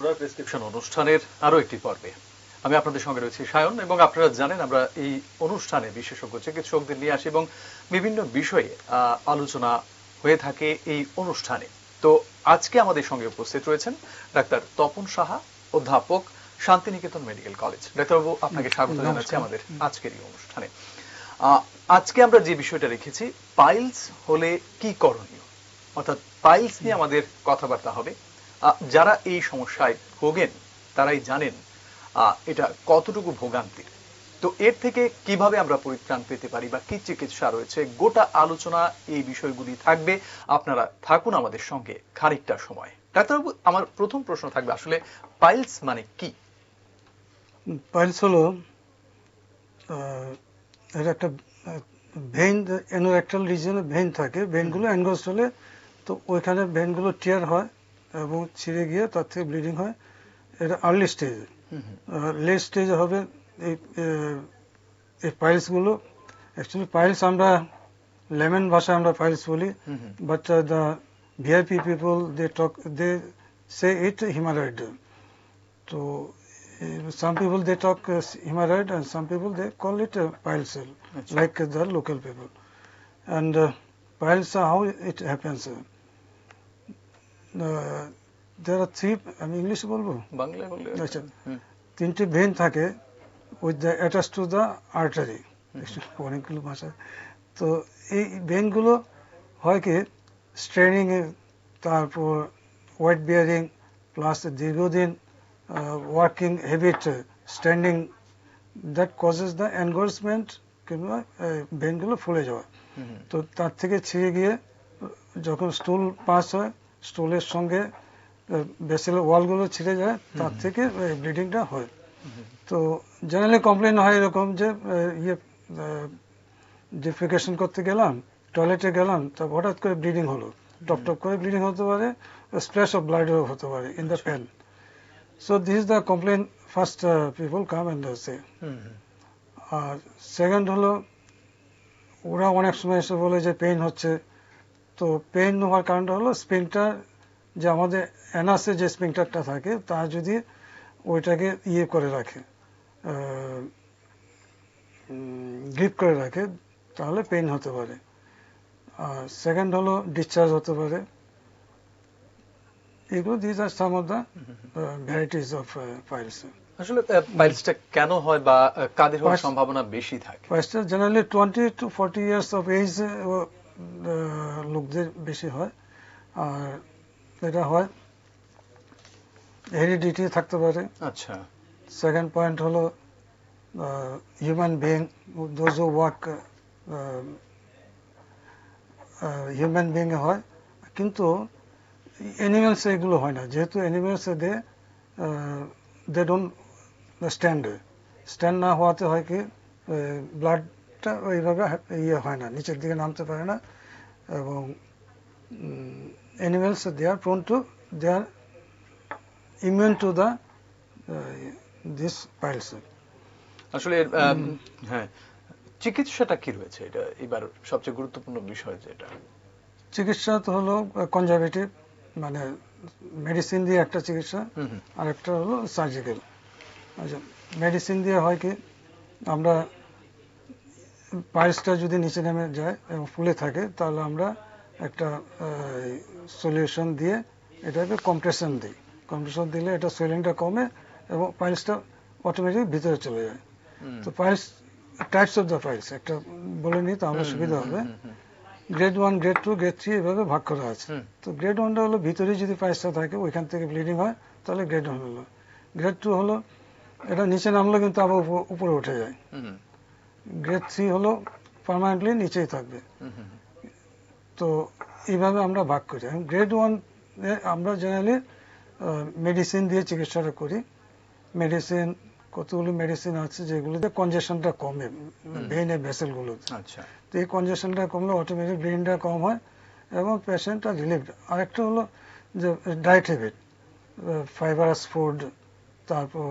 রয় prescription অনুষ্ঠানের আরও একটি পর্বে। আমি আপনাদের সঙ্গে রয়েছি সায়ন এবং আপনারা জানেন আমরা এই অনুষ্ঠানে বিশেষজ্ঞ চিকিৎসকদের নিয়ে আসি এবং বিভিন্ন বিষয়ে আলোচনা হয়ে থাকে এই অনুষ্ঠানে। তো আজকে আমাদের সঙ্গে উপস্থিত রয়েছেন ডাক্তার তপন সাহা অধ্যাপক শান্তিনিকেতন মেডিকেল কলেজ। ডাক্তারবাবু আপনাকে স্বাগত জানাচ্ছি আমাদের আজকের এই অনুষ্ঠানে। আহ, আজকে আমরা যে বিষয়টা রেখেছি পাইলস হলে কি করণীয়? অর্থাৎ পাইলস নিয়ে আমাদের কথাবার্তা হবে। যারা এই সমস্যায় ভোগেন তারাই জানেন এটা কতটুকু ভোগান্তির। তো এর থেকে কীভাবে আমরা পরিত্রাণ পেতে পারি বা কি চিকিৎসা রয়েছে গোটা আলোচনা এই বিষয়গুলি থাকবে। আপনারা থাকুন আমাদের সঙ্গে খানিকটা সময়। ডাক্তারবাবু আমার প্রথম প্রশ্ন থাকবে আসলে পাইলস মানে কি? পাইলস হলো একটা ভেইন এনোরেক্টাল রিজনে ভেইন থাকে ভেইনগুলো অ্যানগোস্ট হলে তো ওইখানে ভেইনগুলো টিয়ার হয়। এবং ছিঁড়ে গিয়ে তার থেকে ব্লিডিং হয়। এটা আর্লি স্টেজ স্টেজে লেট স্টেজ হবে এই পাইলসগুলো অ্যাকচুয়ালি পাইলস আমরা লেমেন ভাষায় আমরা পাইলস বলি। But the VIP people they talk they say it hemorrhoid তো some people they talk hemorrhoid and some people they call it piles like the local people and piles how it happens are three আমি English বলব? বললে আচ্ছা। তিনটি vein থাকে with the attach to the artery অনেকগুলো ভাষা। তো এই ভেনগুলো হয় কি স্ট্রেনিং তারপর ওয়েট বিয়ারিং প্লাস দীর্ঘদিন working habit standing that causes the engorgement কিংবা ভেনগুলো ফুলে যাওয়া। তো তার থেকে ছিঁড়ে গিয়ে যখন স্টুল পাস হয় স্টুলের সঙ্গে বেসেলের ওয়ালগুলো ছিঁড়ে যায় তার থেকে ব্লিডিংটা হয়। তো জেনারেলি কমপ্লেন হয় এরকম যে ইয়ে ডিফিকেশন করতে গেলাম টয়লেটে গেলাম তা হঠাৎ করে ব্লিডিং হলো। টপ টপ করে ব্লিডিং হতে পারে স্প্ল্যাশ অফ ব্লাডও হতে পারে in the pain so this is the complain first people come and say. R second হলো ওরা অনেক সময় এসে বলে যে পেইন হচ্ছে। তো পেইন হওয়ার কারণটা হলো স্প্রিংটার যে আমাদের অ্যানাসে যে স্প্রিংটারটা থাকে তা যদি ওইটাকে ইয়ে করে রাখে গ্রিপ করে রাখে তাহলে পেইন হতে পারে। আর সেকেন্ড হলো ডিসচার্জ হতে পারে। এগুলো these are some of the varieties of piles আসলে পাইলসটা কেন হয় বা কাদের হওয়ার সম্ভাবনা বেশি থাকে? ফার্স্টে generally twenty to forty years of age লোকদের বেশি হয়। আর এটা হয় হেরিডিটি থাকতে পারে। আচ্ছা। সেকেন্ড পয়েন্ট হলো human being those work human being হয়। কিন্তু অ্যানিমেলস এগুলো হয় না। যেহেতু animals they they don't stand stand না হওয়াতে হয় কি ব্লাডটা ওইভাবে ইয়ে হয় না নিচের দিকে নামতে পারে না এবং animals they are prone to they are immune to the this piles আসলে হ্যাঁ চিকিৎসাটা কি রয়েছে? এটা এবার সবচেয়ে গুরুত্বপূর্ণ বিষয় যেটা চিকিৎসা তো হলো কনজারভেটিভ মানে মেডিসিন দিয়ে একটা চিকিৎসা। আর একটা হলো সার্জিক্যাল আচ্ছা মেডিসিন দিয়ে হয় কি আমরা পাইলসটা যদি নিচে নেমে যায় এবং ফুলে থাকে তাহলে আমরা একটা সলিউশন দিয়ে এটাকে কম্প্রেশন দিই। কম্প্রেশন দিলে এটা সোয়েলিংটা কমে এবং পাইলসটা অটোমেটিক ভিতরে চলে যায়। তো piles types of the piles একটা বলে নিই তাহলে হুম, সুবিধা হবে। Grade one grade two grade three এভাবে ভাগ করা আছে। তো গ্রেড ওয়ানটা হলো ভিতরে যদি পাইসটা থাকে ওইখান থেকে ব্লিডিং হয় তাহলে গ্রেড ওয়ান হলো। গ্রেড টু হলো এটা নিচে নামলে কিন্তু আবার উপ- উপরে উঠে যায়। গ্রেড থ্রি হলো পার্মানেন্টলি নিচেই থাকবে। তো এইভাবে আমরা ভাগ করি। গ্রেড ওয়ান আমরা জেনারেলি মেডিসিন দিয়ে চিকিৎসাটা করি। মেডিসিন কতগুলো মেডিসিন আছে যেগুলোতে কনজেশনটা কমে ভেইনের ভেসেলগুলোতে আচ্ছা। তো এই কনজেশনটা কমলে অটোমেটিক ব্রেনটা কম হয় এবং পেশেন্টটা রিলিভড আরেকটা হলো যে ডায়েট হ্যাবিট ফাইবারাস ফুড তারপর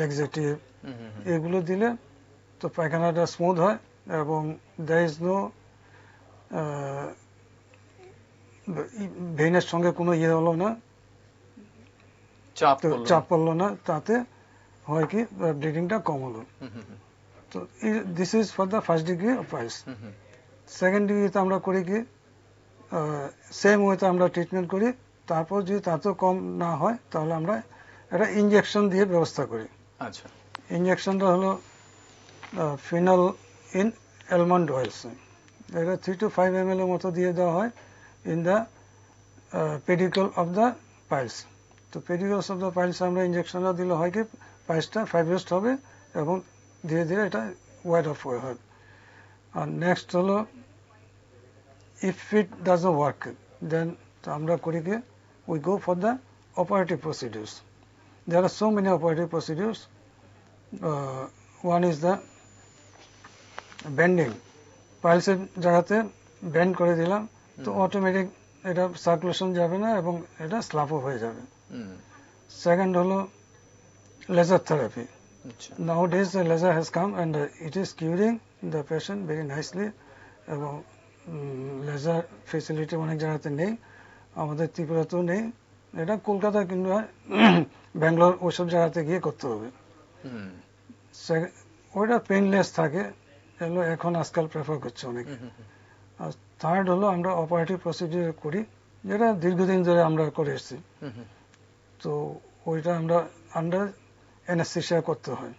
লেগজেটিভ। এগুলো দিলে তো পায়খানাটা স্মুথ হয় এবং দ্যার ইজ নো ভেইনের সঙ্গে কোনো ইয়ে হলো না। চাপ পড়ল না। তাতে হয় কি ব্লিডিংটা কম হলো। তো this is for the first degree hmm. Second ডিগ্রিতে আমরা করি কি সেম ওয়েতে আমরা ট্রিটমেন্ট করি তারপর যদি তাতেও কম না হয় তাহলে আমরা একটা ইঞ্জেকশন দিয়ে ব্যবস্থা করি। আচ্ছা। ইনজেকশনটা হলো ফিনল ইন অ্যালমন্ড অয়েলস এটা থ্রি টু ফাইভ এম এর মতো দিয়ে দেওয়া হয় in the pedicle of the piles তো পেডিকলস অফ দ্য পাইলস আমরা ইনজেকশনটা দিলে হয় কি পাইলসটা ফাইব্রেস্ট হবে এবং ধীরে ধীরে এটা ওয়াইড অফ হয়ে হয় আর নেক্সট হলো if it does work then আমরা করি কি we go for the operative procedures are so many operative procedures. Uh, one is the bending. পাইলসের জায়গাতে ব্যান্ড করে দিলাম তো অটোমেটিক এটা সার্কুলেশন যাবে না এবং এটা স্লাপও হয়ে যাবে। সেকেন্ড হলো laser therapy nowadays the laser has come and uh, it is curing the patient very nicely এবং লেজার ফেসিলিটি অনেক জায়গাতে নেই আমাদের ত্রিপুরাতেও নেই। এটা কলকাতা কিংবা ব্যাঙ্গালোর ওইসব জায়গাতে গিয়ে করতে হবে। ওইটা পেনলেস থাকে। এগুলো এখন আজকাল প্রেফার করছে অনেক। আর থার্ড হলো আমরা অপারেটিভ প্রসিডিউর করি যেটা দীর্ঘদিন ধরে আমরা করে এসেছি। তো ওইটা আমরা আন্ডার অ্যানাস্থেশিয়া করতে হয়।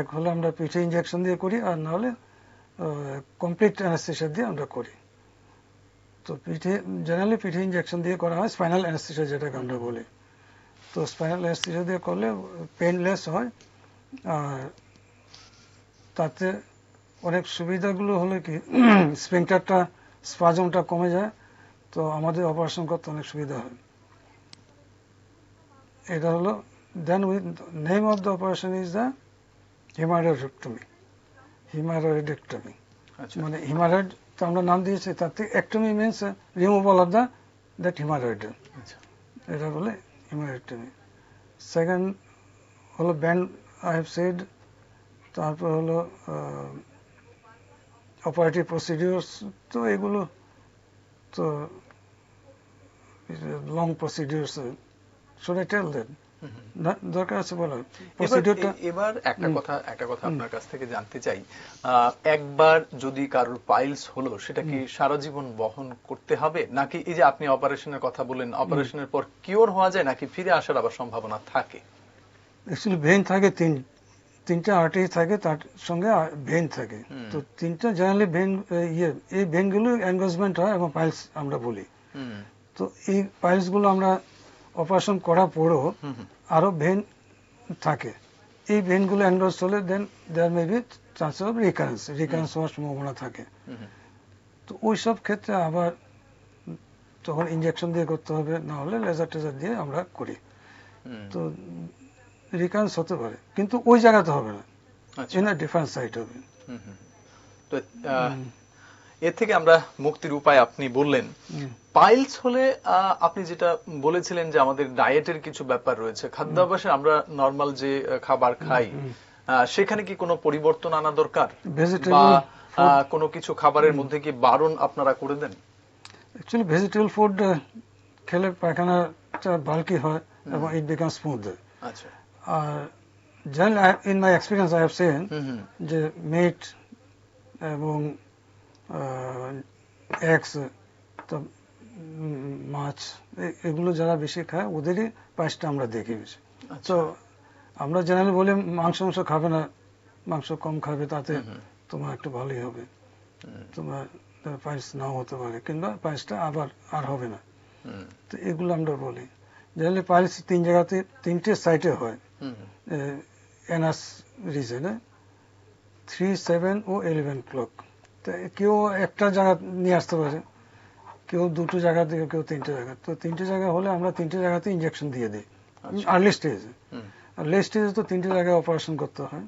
এক হলে আমরা পিঠে ইঞ্জেকশন দিয়ে করি আর না হলে কমপ্লিট অ্যানাস্থেশিয়া দিয়ে আমরা করি। তো পিঠে জেনারেলি পিঠে ইঞ্জেকশন দিয়ে করা হয় স্পাইনাল অ্যানাস্থেশিয়া যেটাকে আমরা বলি। তো স্পাইনাল অ্যানাস্থেশিয়া দিয়ে করলে পেনলেস হয় আর তাতে অনেক সুবিধাগুলো হলো কি স্প্রিংটারটা স্পাজমটা কমে যায় তো আমাদের অপারেশন করতে অনেক সুবিধা হয়। এটা হলো then with name of the operation is the hemorrhoidectomy hemorrhoidectomy আচ্ছা। মানে হিমারয়েড তো আমরা নাম দিয়েছি তার থেকে ectomy means removal of the that hemorrhoid এটা বলে হিমারয়েডেক্টমি সেকেন্ড হলো ব্যান্ড আই হ্যাভ সেড তারপর হলো অপারেটিভ প্রসিডিউরস তো এগুলো তো long procedures should I tell then. দরকার আছে এবার প্রসিডিউরটা এবার একটা কথা একটা কথা আপনার কাছ থেকে জানতে চাই। একবার যদি কারোর পাইলস হলো সেটা কি সারা জীবন বহন করতে হবে? নাকি এই যে আপনি অপারেশনের কথা বলেন অপারেশনের পর কিওর হওয়া যায় নাকি ফিরে আসার আবার সম্ভাবনা থাকে? অ্যাকচুয়ালি ভেন থাকে তিন তিনটা আর্টারি থাকে তার সঙ্গে ভেন থাকে। তো তিনটা জেনারেলি ভেন ইয়ে এই ভেনগুলো এনগেজমেন্ট হয় এবং পাইলস আমরা বলি। তো এই পাইলসগুলো আমরা অপারেশন করার পরও হুম, হুম, আরও ভেন থাকে। এই ভেনগুলো এনগেজ হলে then there may be chance of recurrence recurrence হওয়ার সম্ভাবনা থাকে। তো ওই সব ক্ষেত্রে আবার তখন ইঞ্জেকশন দিয়ে করতে হবে না হলে লেজার টেজার দিয়ে আমরা করি। তো রিকারেন্স হতে পারে কিন্তু ওই জায়গাতে হবে না। আচ্ছা, ইন ডিফারেন্ট সাইট হবে। তো এর থেকে আমরা মুক্তির উপায় আপনি বললেন। পাইলস হলে আপনি যেটা বলেছিলেন যে আমাদের ডায়েটের কিছু ব্যাপার রয়েছে খাদ্যাভ্যাসে আমরা নর্মাল যে খাবার খাই সেখানে কি কোনো পরিবর্তন আনা দরকার? বা কোনো কিছু খাবারের মধ্যে কি বারণ আপনারা করে দেন? অ্যাকচুয়ালি ভেজিটেবল ফুড খেলে পায়খানাটা বাল্কি হয় এবং ইট বিকাম স্মুথ আচ্ছা। আর general in my experience I have seen যে মিট এবং এগস তো মাছ এগুলো যারা বেশি খায় ওদেরই পায়েসটা আমরা দেখি বেশি। আচ্ছা। তো আমরা জেনারেলি বলি মাংস মাংস খাবে না মাংস কম খাবে তাতে তোমার একটু ভালোই হবে। তোমার পায়েস নাও হতে পারে কিংবা পায়েসটা আবার আর হবে না। তো এগুলো আমরা বলি। জেনারেলি পায়েস তিন জায়গাতে তিনটে সাইটে হয়। এনাস রিজনে থ্রি সেভেন ও ইলেভেন ক্লক। তো কেউ একটা জায়গা নিয়ে আসতে পারে। কেউ দুটো জায়গা থেকে কেউ তিনটে জায়গা। তো তিনটে জায়গা হলে আমরা তিনটে জায়গাতে ইঞ্জেকশন দিয়ে দিই। আর্লি স্টেজে হুম, আর লেট স্টেজে তো তিনটে জায়গায় অপারেশন করতে হয়।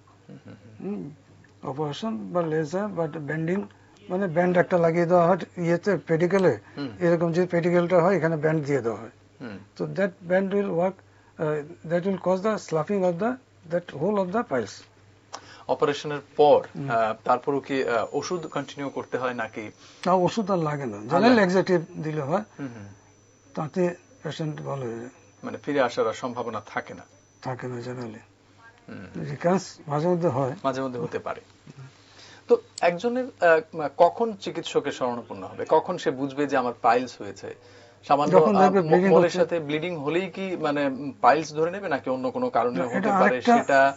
অপারেশন বা লেজার বা ব্যান্ডিং মানে ব্যান্ড একটা লাগিয়ে দেওয়া হয় ইয়েতে পেডিকেলে এরকম যে পেডিকেলটা হয় এখানে ব্যান্ড দিয়ে দেওয়া হয়। তো that band will uh, that will cause the sloughing of the, that whole of the piles. অপারেশনের পর তারপরও কি ওষুধ কন্টিনিউ করতে হয় নাকি? না ওষুধ আর লাগে না। জেনারেল এক্সাটিভ দিলে হয়। তাতে পেশেন্ট ভালো হয়ে যায়। মানে ফিরে আসার সম্ভাবনা থাকে না। থাকে না জেনারেলি হুম। রিকার্স মাঝে মধ্যে হয়। মাঝে মধ্যে হতে পারে। তো একজনের কখন চিকিৎসকের শরণাপন্ন হবে? কখন সে বুঝবে যে আমার পাইলস হয়েছে? সামান্য যখন দেখবে আহ, bleeding মলের সাথে ব্লিডিং হলেই কি মানে পাইলস ধরে নেবে নাকি অন্য কোনো কারণে হতে পারে সেটা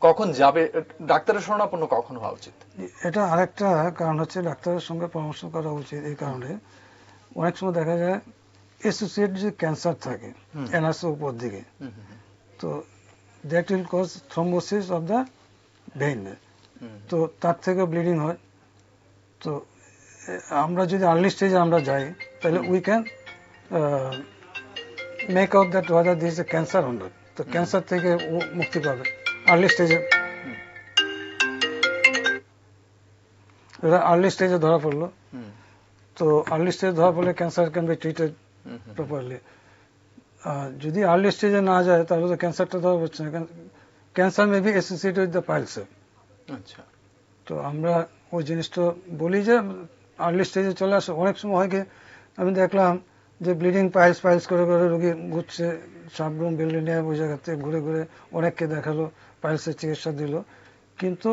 কখন যাবে? ডাক্তারের শরণাপন্ন কখন হওয়া উচিত? এটা আরেকটা কারণ হচ্ছে ডাক্তারের সঙ্গে পরামর্শ করা উচিত এই কারণে। অনেক সময় দেখা যায় অ্যাসোসিয়েট যে ক্যান্সার থাকে উপর দিকে তো that will cause thrombosis of the vein তো তার থেকে ব্লিডিং হয়। তো আমরা যদি আর্লি স্টেজে আমরা যাই তাহলে we can make out that whether this a cancer on তো ক্যান্সার থেকে মুক্তি পাবে আর্লি স্টেজে এরা আর্লি স্টেজে ধরা পড়ল তো আর্লি স্টেজে ধরা পড়লে cancer can be treated properly যদি আর্লি স্টেজে না যায় তাহলে তো ক্যান্সারটা ধরা পড়ছে না cancer may be associated with the piles আচ্ছা তো আমরা ওই জিনিসটা বলি যে আর্লি স্টেজে চলে আসে অনেক সময় হয় কি আমি দেখলাম যে ব্লিডিং পাইলস পাইলস করে করে রোগী ঘুরছে সাবরুম বিল্ডিং নিয়ে ওই জায়গাতে ঘুরে ঘুরে অনেককে দেখাল পাইলসের চিকিৎসা দিল। কিন্তু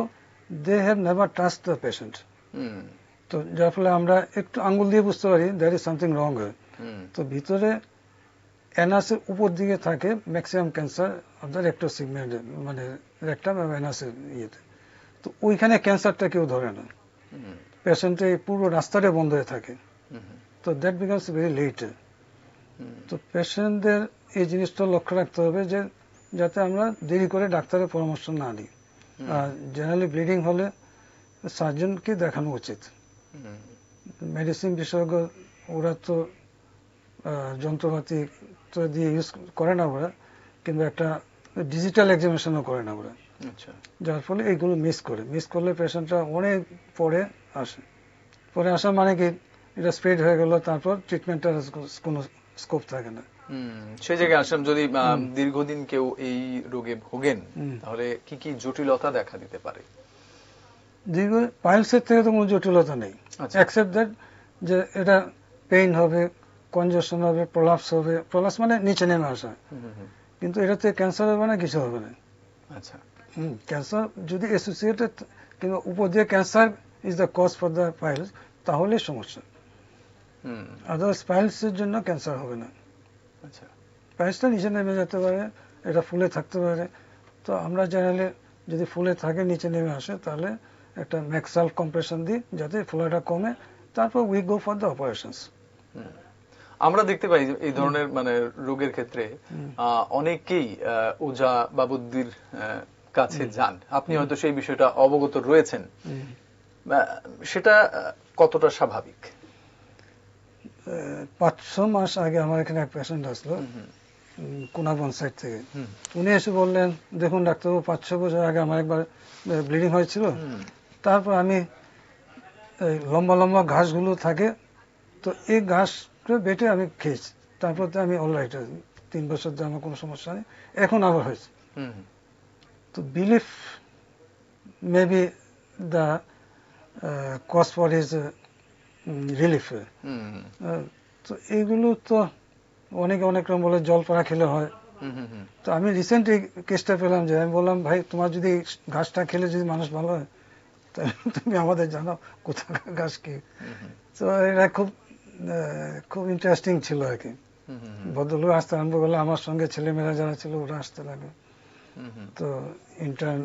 they have never touch the patient তো যার ফলে আমরা একটু আঙ্গুল দিয়ে বুঝতে পারি দ্যার ইজ সামথিং রং তো ভিতরে অ্যানাসের উপর দিকে থাকে maximum cancer of the recto segment মানে রেক্টাম এবং অ্যানাসের ইয়েতে। তো ওইখানে ক্যান্সারটা কেউ ধরে না। হুম, পেশেন্টের পুরো রাস্তাটা বন্ধ হয়ে থাকে। তো দ্যাট বিকামস ভেরি লেট তো পেশেন্টদের এই জিনিসটা লক্ষ্য রাখতে হবে যে যাতে আমরা দেরি করে ডাক্তারের পরামর্শ না নিই। আর জেনারেলি ব্লিডিং হলে সার্জনকে দেখানো উচিত। মেডিসিন বিশেষজ্ঞ ওরা তো যন্ত্রপাতি তো দিয়ে ইউজ করে না ওরা কিন্তু একটা ডিজিটাল এক্সামিনেশনও করে না ওরা। আচ্ছা। যার ফলে এইগুলো মিস করে। মিস করলে পেশেন্টটা অনেক পরে আসে। পরে আসা মানে কি? এটা স্প্রেড হয়ে গেল তারপর ট্রিটমেন্টের কোনো স্কোপ থাকে না। হুম, সেই জায়গায় আসলাম যদি দীর্ঘদিন কেউ এই রোগে ভোগেন তাহলে কি কি জটিলতা দেখা দিতে পারে? দীর্ঘ পাইলসের থেকে তো কোনো জটিলতা নেই। আচ্ছা। অ্যাকসেপ্ট দ্যাট যে এটা পেইন হবে কনজেশন হবে প্রলাপস হবে প্রলাপস মানে নিচে নেমে আসা। কিন্তু এটাতে ক্যান্সার হবে না কিছু হবে না। আচ্ছা। ক্যান্সার যদি অ্যাসোসিয়েটেড কিংবা উপর দিয়ে cancer is the cause for the piles তাহলে সমস্যা। আদার্স পাইলসের জন্য ক্যান্সার হবে না। আচ্ছা। পাইলসটা নিচে নেমে যেতে পারে এটা ফুলে থাকতে পারে। তো আমরা জেনারেলি যদি ফুলে থাকে নিচে নেমে আসে তাহলে একটা ম্যাক্সাল কম্প্রেশন দিই যাতে ফুলাটা কমে। তারপর we go for the operations আমরা দেখতে পাই এই ধরনের মানে রোগের ক্ষেত্রে অনেকেই ওঝা বা বুদ্ধির কাছে যান। আপনি হয়তো সেই বিষয়টা অবগত রয়েছেন। সেটা কতটা স্বাভাবিক? পাঁচ ছ মাস আগে আমার এখানে এক পেশেন্ট আসলো। হুম, সাইড থেকে। উনি এসে বললেন দেখুন ডাক্তারবাবু পাঁচ ছ বছর আগে আমার একবার ব্লিডিং হয়েছিল। তারপর আমি লম্বা লম্বা ঘাসগুলো থাকে তো এই ঘাসটা বেটে আমি খেয়েছি। তারপর তো আমি অলরাইট তিন বছর ধরে আমার কোনো সমস্যা নেই। এখন আবার হয়েছে। তো belief maybe the cause for is relief তো এইগুলো তো অনেকে অনেক রকম বলে জল পড়া খেলে হয়। তো আমি রিসেন্ট এই কেসটা পেলাম যে আমি বললাম ভাই তোমার যদি ঘাসটা খেলে যদি মানুষ ভালো হয় তুমি আমাদের জানাও কোথাকার ঘাস কি? তো এটা খুব খুব ইন্টারেস্টিং ছিল আর কি। ভদ্রলোক আসতে আরম্ভ করলে আমার সঙ্গে ছেলেমেয়েরা যারা ছিল ওরা আসতে লাগে। তো ইন্টার্ন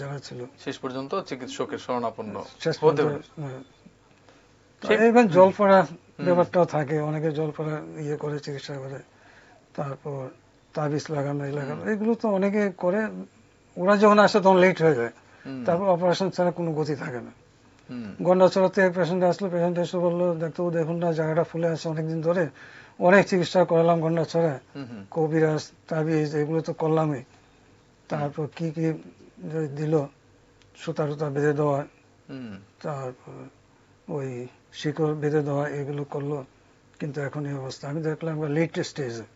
যারা ছিল। শেষ পর্যন্ত চিকিৎসকের শরণাপন্ন হতে পর্যন্ত হয়েছে। হ্যাঁ। তো সেই- এইবার জল পড়ার ব্যাপারটাও থাকে অনেকে জল পড়া ইয়ে করে চিকিৎসা করে তারপর তাবিজ লাগানো এই লাগানো এগুলো তো অনেকে করে ওরা যখন আসে তখন লেট হয়ে যায় তারপর অপারেশন ছাড়া কোনো গতি থাকে না। এক পেশেন্ট আসলো পেশেন্ট এসে বলল ডাক্তারবাবু দেখুন না জায়গাটা ফুলে আছে অনেকদিন ধরে অনেক চিকিৎসা করালাম হুম, কবিরাজ তাবিজ এগুলো তো করলামই। তারপর কি কি দিল সুতা টুতা বেঁধে দেওয়া তারপর ওই শিকড় বেঁধে দেওয়া এগুলো করল কিন্তু এখন এই অবস্থা। আমি দেখলাম লেট স্টেজে।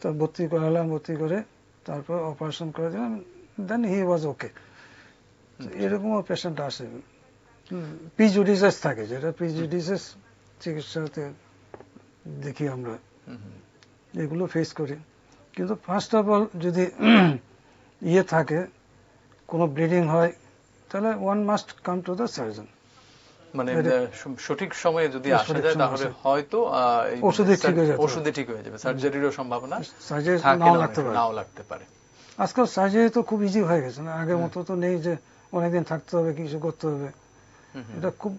তো ভর্তি করালাম ভর্তি করে তারপর অপারেশন করে দিলাম দেন হি ওয়াজ ওকে এরকমও পেশেন্ট আসে। পিজুডিসেস থাকে যেটা পিজুডিসেস চিকিৎসাতে দেখি আমরা। এগুলো ফেস করি। কিন্তু ফার্স্ট অফ অল যদি ইয়ে থাকে কোনো ব্লিডিং হয় তাহলে one must come to the surgeon মানে সঠিক সময়ে যদি আসা যায় তাহলে হয়তো ওষুধে ঠিক হয়ে পারে। ওষুধে ঠিক হয়ে যাবে। সার্জারিরও সম্ভাবনা সার্জারি নাও লাগতে পারে। নাও লাগতে পারে। আজকাল সার্জারি তো খুব ইজি হয়ে গেছে না? আগের মতো তো নেই যে অনেকদিন থাকতে হবে কিছু করতে হবে। এটা খুব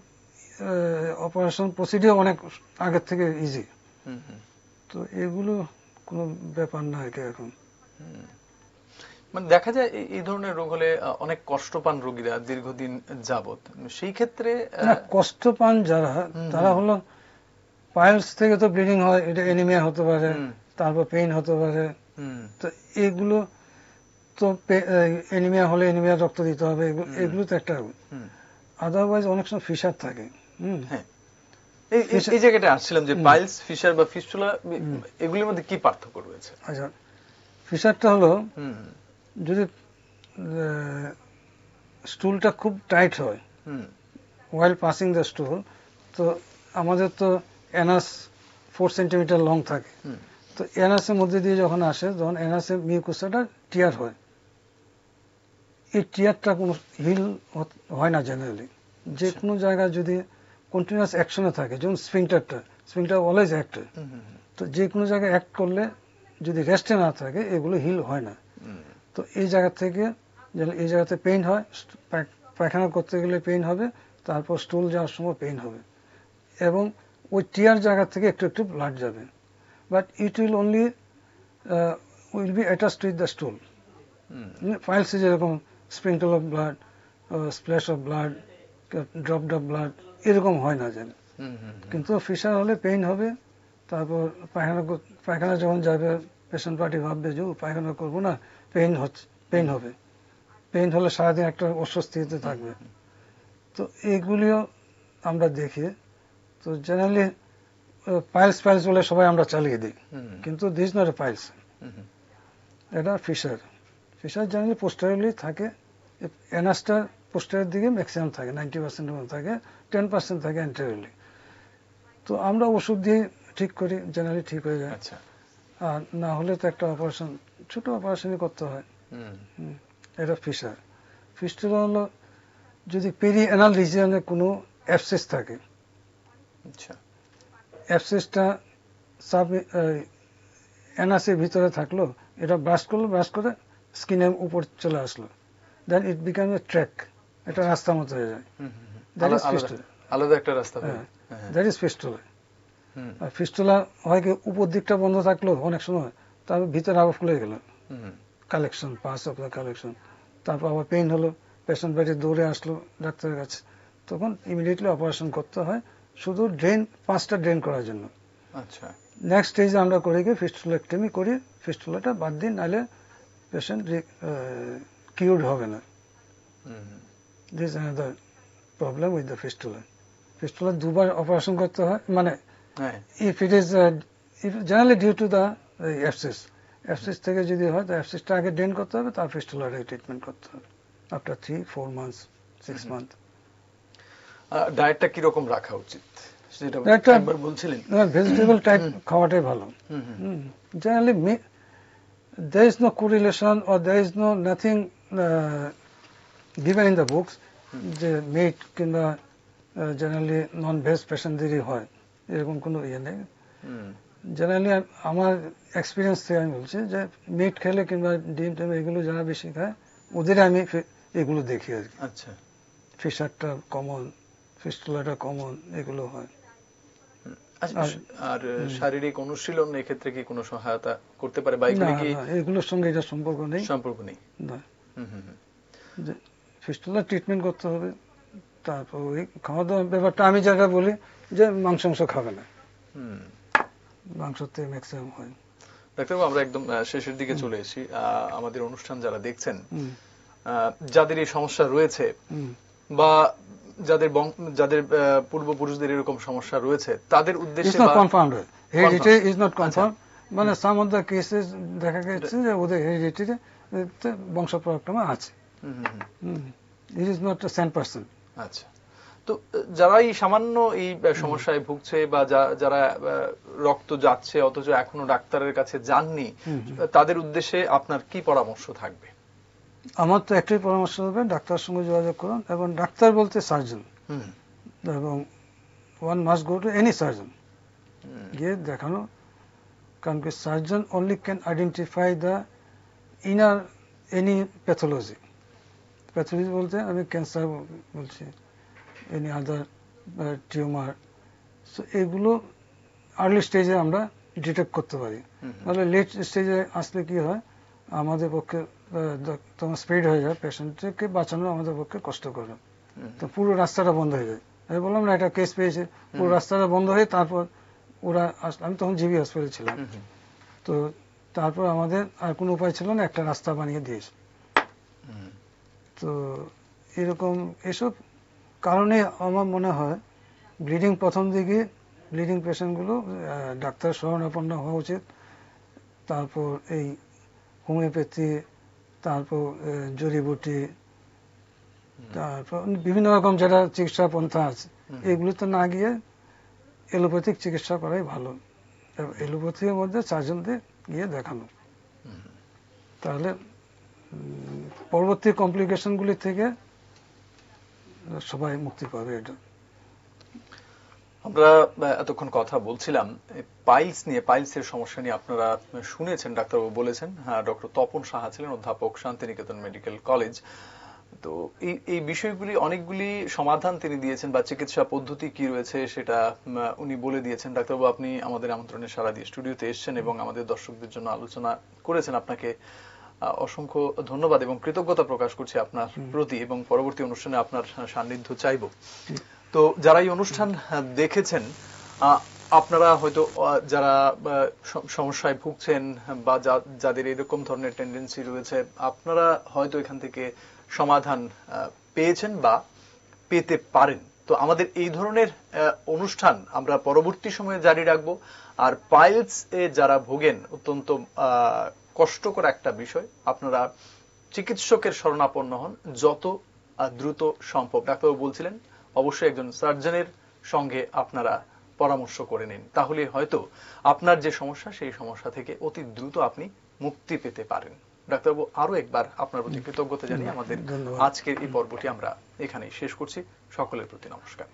অপারেশন প্রসিডিও অনেক আগের থেকে ইজি হুম, হুম, তো এগুলো কোনো ব্যাপার না আর কি এখন। মানে দেখা যায় এই- ধরনের রোগ হলে অনেক কষ্ট পান রোগীরা দীর্ঘদিন যাবত সেই ক্ষেত্রে কষ্ট পান যারা তারা। হলো পাইলস থেকে তো ব্লিডিং হয় এটা এনিমিয়া হতে পারে তারপর পেইন হতে পারে। তো এগুলো তো এনিমিয়া হলে এনিমিয়া রক্ত দিতে হবে এগুলো- তো একটা আদারওয়াইজ অনেক সময় ফিশার থাকে হুম। হ্যাঁ। এই- এই- জায়গাটা আসছিলাম যে। পাইলস ফিশার বা ফিস্টুলা। এগুলির মধ্যে কি পার্থক্য রয়েছে? আচ্ছা ফিশারটা হলো যদি স্টুলটা খুব টাইট হয় ওয়াইল পাসিং দ্য স্টুল তো আমাদের তো এনাস ফোর সেন্টিমিটার লং থাকে। তো এনাসের মধ্যে দিয়ে যখন আসে তখন এনাসের মিউকুসাটা টিয়ার হয়। এই টিয়ারটা কোনো হিল হয় না জেনারেলি যে। কোনো জায়গায় যদি কন্টিনিউয়াস অ্যাকশনে থাকে যেমন স্প্রিংটারটা স্প্রিংটার অলওয়েজ অ্যাক্টে তো যে কোনো জায়গায় অ্যাক্ট করলে যদি রেস্টে না থাকে এগুলো হিল হয় না। তো এই জায়গা থেকে যেন এই জায়গাতে পেইন হয় পায়খানা করতে গেলে পেইন হবে তারপর স্টুল যাওয়ার সময় পেইন হবে। এবং ওই টিয়ার জায়গা থেকে একটু একটু ব্লাড যাবে। But it will only will be attach with the stool ফাইলসে যেরকম sprinkle of blood splash of blood drop drop blood এরকম হয় না যেন। কিন্তু ফিশার হলে পেইন হবে তারপর পায়খানা পায়খানা যখন যাবে পেশেন্ট পার্টি ভাববে যে পায়খানা করব না পেইন হচ্ছে পেইন হবে। পেইন হলে সারাদিন একটা অস্বস্তিতে থাকবে। তো এগুলিও আমরা দেখি। তো জেনারেলি পাইলস পাইলস বলে সবাই আমরা চালিয়ে দিই কিন্তু দিস নট এ পাইলস এটা ফিশার। ফিশার জেনারেলি পোস্টারিলি থাকে। এনাসটা পোস্টারের দিকে ম্যাক্সিমাম থাকে নাইনটি পার্সেন্টের মতো থাকে টেন পার্সেন্ট থাকে অ্যান্টেরিয়রলি তো আমরা ওষুধ দিয়ে ঠিক করি জেনারেলি ঠিক হয়ে যায়। আচ্ছা। আর না হলে তো একটা অপারেশন ছোট অপারেশনই করতে হয়। এটা ফিশার ফিস্টুলা হলো যদি পেরি অ্যানাল রিজিয়নে কোনো অ্যাপসেস থাকে। আচ্ছা। অ্যাপসেসটা সাব অ্যানাসের ভিতরে থাকল এটা ব্রাশ করল ব্রাশ করে স্কিনের উপর চলে আসলো। দেন ইট বিকাম এ ট্র্যাক এটা রাস্তার মতো হয়ে যায়। হুম, হুম, হুম। That is আলাদা- একটা রাস্তা দ্যাট ইজ ফিস্টুলা আর ফিস্টুলা হয় কি উপর দিকটা বন্ধ থাকল অনেক সময় তারপর ভিতরে আবার খুলে গেল। হুম, collection pus of the collection তারপর আবার পেইন হলো পেশেন্ট বাড়ি দৌড়ে আসলো ডাক্তারের কাছে। তখন ইমিডিয়েটলি অপারেশন করতে হয় শুধু ড্রেন পাঁচটা ড্রেন করার জন্য। আচ্ছা। নেক্সট স্টেজে আমরা করি কি ফিস্টুলেক্টমি করি ফিস্টুলাটা বাদ দিন নাহলে পেশেন্ট কিউর্ড হবে না। This another problem with the fistula fistula দুবার অপারেশন করতে হয় মানে হ্যাঁ if it is generally due to the abscess abscess থেকে যদি হয় তো অ্যাপসিসটা আগে ড্রেন করতে হবে তার ফিস্টুলাটাকে ট্রিটমেন্ট করতে হবে। After three four months six. Month ডায়েটটা কীরকম রাখা উচিত? সেটা একবার বলছিলেন। না ভেজিটেবল টাইপ খাওয়াটাই ভালো. Generally, me, there is no correlation or there is no nothing uh, given in the books যে মেট কিংবা জেনারেলি নন ভেজ পেশেন্টদেরই হয়। এরকম কোনো ইয়ে নেই। জেনারেলি আমার এক্সপিরিয়েন্স থেকে আমি বলছি যে মিট খেলে কিংবা ডিম টিম এগুলো যারা বেশি খায় ওদের আমি এগুলো দেখি আর কি। আচ্ছা। ফিশারটা কমন ফিস্টুলাটা কমন এগুলো হয়। আচ্ছা, আর- শারীরিক অনুশীলন এক্ষেত্রে কি কোনো সহায়তা করতে পারে বা এগুলি কি এগুলোর সঙ্গে এটা সম্পর্ক নেই। সম্পর্ক নেই? না। হুম, হুম, ফিস্টুলার ট্রিটমেন্ট করতে হবে। তারপর ওই খাওয়া দাওয়ার ব্যাপারটা আমি যেটা বলি যে মাংস মাংস খাবে না। মাংসতে ম্যাক্সিমাম হয়। ডাক্তারবাবু আমরা একদম শেষের দিকে চলে এসেছি। আমাদের অনুষ্ঠান যারা দেখছেন যাদের এই সমস্যা রয়েছে বা যাদের যাদের পূর্বপুরুষদের এরকম সমস্যা রয়েছে তাদের উদ্দেশ্যে is not আচ্ছা। মানে সাম অফ দ্য কেসেস দেখা গেছে যে ওদের হেরিডিটারি বংশ পরাক্রমে আছে। It is not sane person আচ্ছা। তো যারা এই সামান্য এই সমস্যায় ভুগছে বা যারা রক্ত যাচ্ছে অথচ এখনও ডাক্তারের কাছে যাননি তাদের উদ্দেশ্যে আপনার কি পরামর্শ থাকবে? আমার তো একটাই পরামর্শ হবে ডাক্তারের সঙ্গে যোগাযোগ করুন এবং ডাক্তার বলতে সার্জন। হুম, এবং one must go to any surgeon গিয়ে দেখানো কারণ কি surgeon only can identify the inner any pathology pathology বলতে আমি ক্যান্সার বলছি এনি আদার টিউমার সো এগুলো আর্লি স্টেজে আমরা ডিটেক্ট করতে পারি। তাহলে লেট স্টেজে আসলে কি হয়? আমাদের পক্ষে তখন স্প্রেড হয়ে যায় পেশেন্টকে বাঁচানো আমাদের পক্ষে কষ্টকর। হয়। হুম, তো পুরো রাস্তাটা বন্ধ হয়ে যায়। আমি বললাম না একটা কেস পেয়েছে। পুরো রাস্তাটা বন্ধ হয়ে তারপর ওরা আসলো আমি তখন জিবি হসপিটালে ছিলাম। তো তারপর আমাদের আর কোনো উপায় ছিল না একটা রাস্তা বানিয়ে দিয়েছে। তো এরকম এসব কারণে আমার মনে হয় ব্লিডিং প্রথম দিকে ব্লিডিং পেশেন্টগুলো ডাক্তার শরণাপন্ন হওয়া উচিত। তারপর এই হোমিওপ্যাথি তারপর জড়িবুটি তারপর বিভিন্ন রকম যেটা চিকিৎসা পন্থা আছে এগুলোতে না গিয়ে এলোপ্যাথিক চিকিৎসা করাই ভালো। এলোপ্যাথির মধ্যে সার্জনদের গিয়ে দেখানো। তাহলে পরবর্তী কমপ্লিকেশনগুলি থেকে সবাই মুক্তি পাবে এটা। আমরা এতক্ষণ কথা বলছিলাম। পাইলস নিয়ে পাইলস এর সমস্যা নিয়ে আপনারা শুনেছেন, ডাক্তারবাবু বলেছেন। হ্যাঁ ডক্টর তপন সাহা ছিলেন, অধ্যাপক শান্তিনিকেতন মেডিকেল কলেজ। তো এই এই বিষয়গুলি, অনেকগুলি সমাধান তিনি দিয়েছেন বা চিকিৎসা পদ্ধতি কি রয়েছে সেটা উনি বলে দিয়েছেন। ডাক্তারবাবু, আপনি আমাদের আমন্ত্রণে সারা দিয়ে স্টুডিওতে এসেছেন এবং আমাদের দর্শকদের জন্য আলোচনা করেছেন। আপনাকে অসংখ্য ধন্যবাদ এবং কৃতজ্ঞতা প্রকাশ করছি আপনার প্রতি এবং পরবর্তী অনুষ্ঠানে আপনার সান্নিধ্য চাইব। তো যারা এই অনুষ্ঠান দেখেছেন আপনারা হয়তো যারা সমস্যায় ভুগছেন বা যাদের এরকম ধরনের টেন্ডেন্সি রয়েছে আপনারা হয়তো এখান থেকে সমাধান পেয়েছেন বা পেতে পারেন। তো আমাদের এই ধরনের অনুষ্ঠান আমরা পরবর্তী সময়ে জারি রাখব। আর পাইলস এ যারা ভোগেন অত্যন্ত আহ, কষ্টকর একটা বিষয়। আপনারা চিকিৎসকের শরণাপন্ন হন যত দ্রুত সম্ভব। ডাক্তারবাবু বলছিলেন অবশ্যই একজন সার্জনের সঙ্গে আপনারা পরামর্শ করে নিন। তাহলে হয়তো আপনার যে সমস্যা সেই সমস্যা থেকে অতি দ্রুত আপনি মুক্তি পেতে পারেন। ডাক্তারবাবু আরও একবার আপনার প্রতি কৃতজ্ঞতা জানিয়ে আমাদের আজকের এই পর্বটি আমরা এখানেই শেষ করছি। সকলের প্রতি নমস্কার।